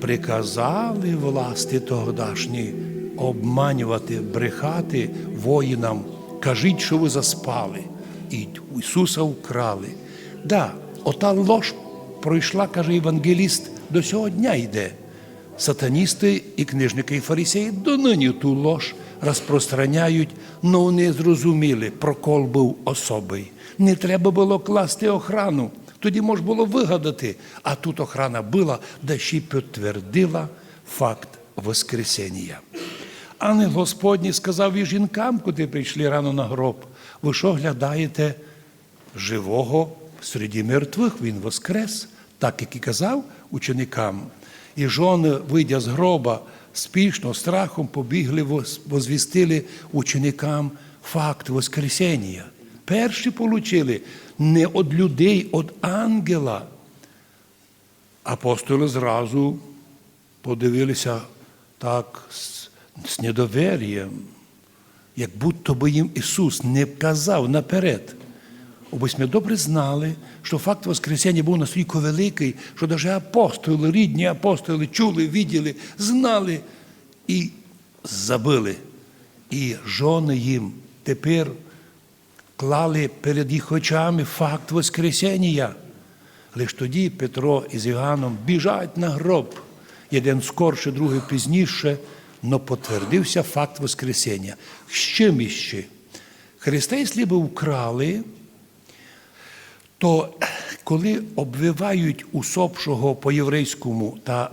Приказали власти тогдашні обманювати, брехати воїнам. Кажіть, що ви заспали, і Ісуса вкрали. Да, ота лож пройшла, каже євангеліст, до сього дня йде. Сатаністи і книжники і фарисеї донині ту лож розпространяють, але вони зрозуміли, прокол був особий. Не треба було класти охрану. Тоді можна було вигадати, а тут охрана була, да ще й підтвердила факт Воскресення. Ангел Господній сказав і жінкам, куди прийшли рано на гроб, ви що глядаєте живого серед мертвих, він воскрес, так як і казав ученикам. І жони, вийдя з гроба, спішно, страхом побігли, возвістили ученикам факт Воскресення. Перші получили не від людей, від ангела. Апостоли зразу подивилися так з, з недовер'ям, як будто би їм Ісус не казав наперед. Ось ми добре знали, що факт Воскресення був настільки великий, що навіть апостоли, рідні апостоли чули, виділи, знали і забили. І жони їм тепер клали перед їх очами факт Воскресення. Лиш тоді Петро із Іоанном біжать на гроб. Один скорше, другий пізніше, но потвердився факт Воскресення. Чим іще? Христа, якщо би вкрали, то коли обвивають усопшого по-єврейському та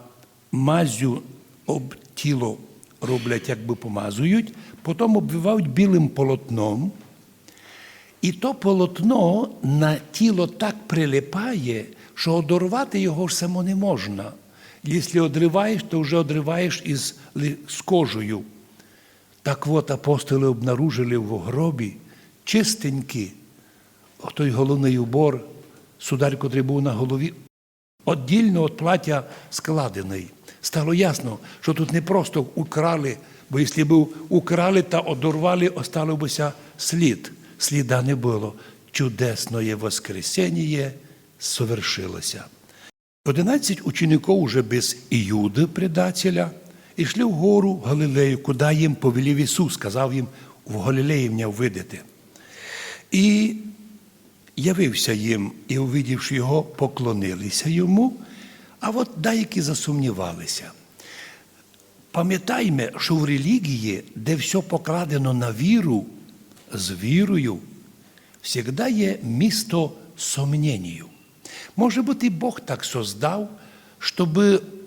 мазю об тіло роблять, якби помазують, потім обвивають білим полотном, і то полотно на тіло так прилипає, що одорвати його ж само не можна. Якщо одриваєш, то вже одриваєш із з кожею. Так от апостоли обнаружили в гробі чистенькі, той головний убор, сударь, котрий був на голові, Отдільно від плаття складений. Стало ясно, що тут не просто украли, бо якщо б украли та одорвали, осталося слід. Сліда не було. Чудесне Воскресення совершилося. Одинадцять учеників уже без Іуди, предателя, йшли вгору в Галилею, куди їм повелів Ісус, сказав їм в Галилеї мене видати. І явився їм, і, увидівши його, поклонилися йому, а от деякі засумнівалися. Пам'ятаймо, що в релігії, де все покладено на віру, з вірою, завжди є місто сомненію. Може бути, Бог так создав, щоб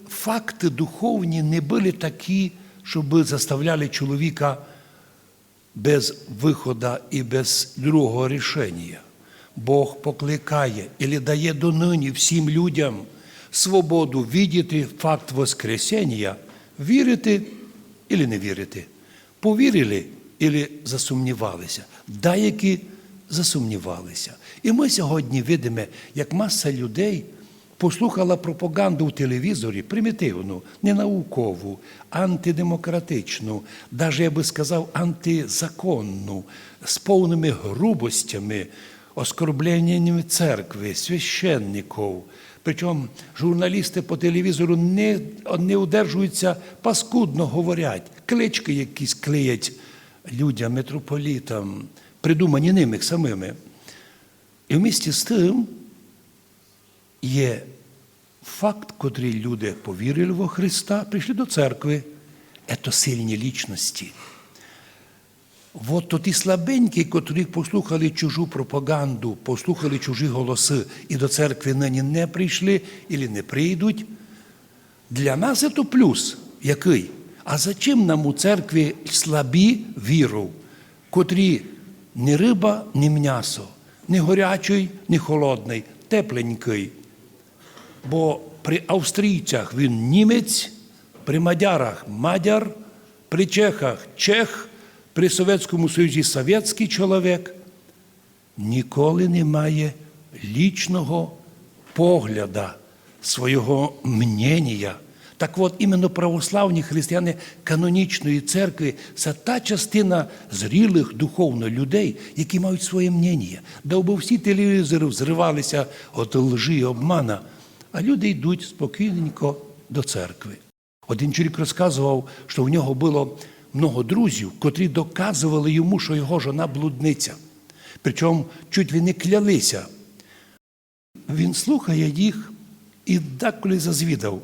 факти духовні не були такі, щоб заставляли чоловіка без виходу і без другого рішення. Бог покликає і дає донині всім людям свободу видіти факт Воскресення, вірити і не вірити. Повірили і засумнівалися. Деякі засумнівалися. І ми сьогодні видимо, як маса людей послухала пропаганду в телевізорі, примітивну, ненаукову, антидемократичну, навіть я би сказав, антизаконну, з повними грубостями, оскорбленнями церкви, священників. Причому журналісти по телевізору не, не удержуються, паскудно говорять, клички якісь клеять людям, митрополітам, придумані ними самими. І в місті з тим є факт, котрий люди повірили во Христа, прийшли до церкви. Це сильні лічності. От то ті слабенькі, котрі послухали чужу пропаганду, послухали чужі голоси і до церкви нині не прийшли і не прийдуть. Для нас це плюс. Який? А зачем нам у церкві слабі віру, котрі ні риба, ні м'ясо, ні горячий, ні холодний, тепленький. Бо при австрійцях він німець, при мадярах мадяр, при чехах чех, при Совєтському Союзі совєтський чоловік. Ніколи немає лічного погляда, свого мнення. Так от іменно православні християни канонічної церкви це та частина зрілих духовно людей, які мають своє мнення. Да бо всі телевізори взривалися від лжи і обмана, а люди йдуть спокійненько до церкви. Один чоловік розказував, що в нього було много друзів, котрі доказували йому, що його жона блудниця. Причому чуть не клялися. Він слухає їх і деколи зазвідав.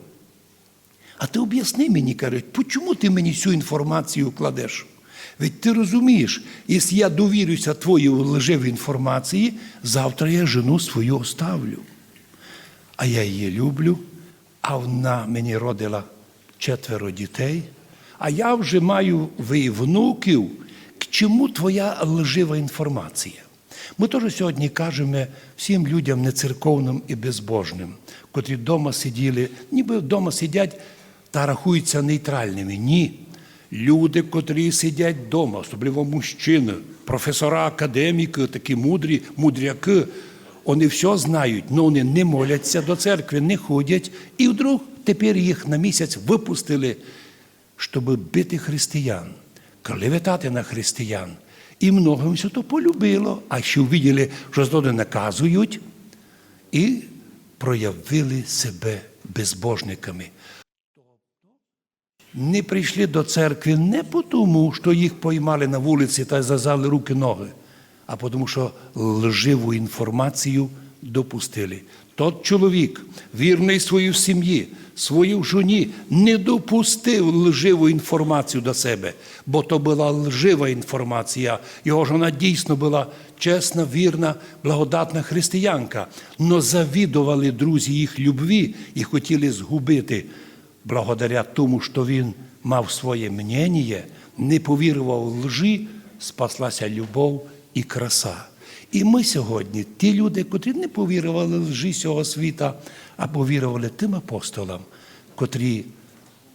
А ти об'ясни мені, кажуть, чому ти мені цю інформацію кладеш? Ведь ти розумієш, якщо я довірюся твоїй лживій інформації, завтра я жену свою оставлю. А я її люблю, а вона мені родила четверо дітей, а я вже маю ви внуків. К чому твоя лжива інформація? Ми теж сьогодні кажемо всім людям нецерковним і безбожним, котрі вдома сиділи, ніби вдома сидять та рахуються нейтральними. Ні. Люди, котрі сидять вдома, особливо мужчини, професора, академіки, такі мудрі, мудряки, вони все знають, але вони не моляться до церкви, не ходять. І вдруг тепер їх на місяць випустили, щоб бити християн, клеветати на християн. І многим все то полюбило, а ще увиділи, що злоди наказують, і проявили себе безбожниками. Не прийшли до церкви не тому, що їх поймали на вулиці та зазали руки ноги, а тому, що лживу інформацію допустили. Тот чоловік, вірний своїй сім'ї, своїй жоні, не допустив лживу інформацію до себе, бо то була лжива інформація. Його жона дійсно була чесна, вірна, благодатна християнка, но завідували друзі їх любві і хотіли згубити. Благодаря тому, що він мав своє мнення, не повірував лжи, спаслася любов і краса. І ми сьогодні, ті люди, котрі не повірували лжи цього світа, а повірували тим апостолам, котрі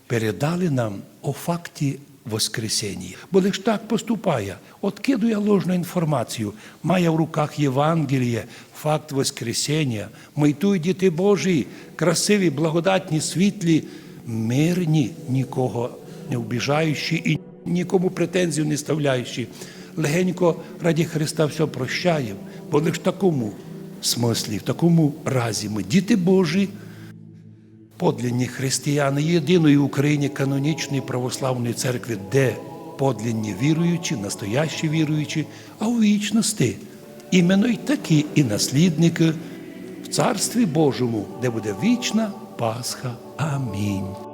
передали нам о факті Воскресіння. Бо лиш так поступає, откидує ложну інформацію, має в руках Євангеліє, факт Воскресіння, майтуй діти Божі, красиві, благодатні, світлі, мирні, нікого не вбіжаючи і нікому претензію не ставляючи. Легенько раді Христа все прощаємо, бо лише в такому смислі, в такому разі ми діти Божі, подлінні християни єдиної в Україні канонічної православної церкви, де подлінні віруючі, настоящі віруючі, а у вічності іменно й такі і наслідники в Царстві Божому, де буде вічна Páscoa. Amém.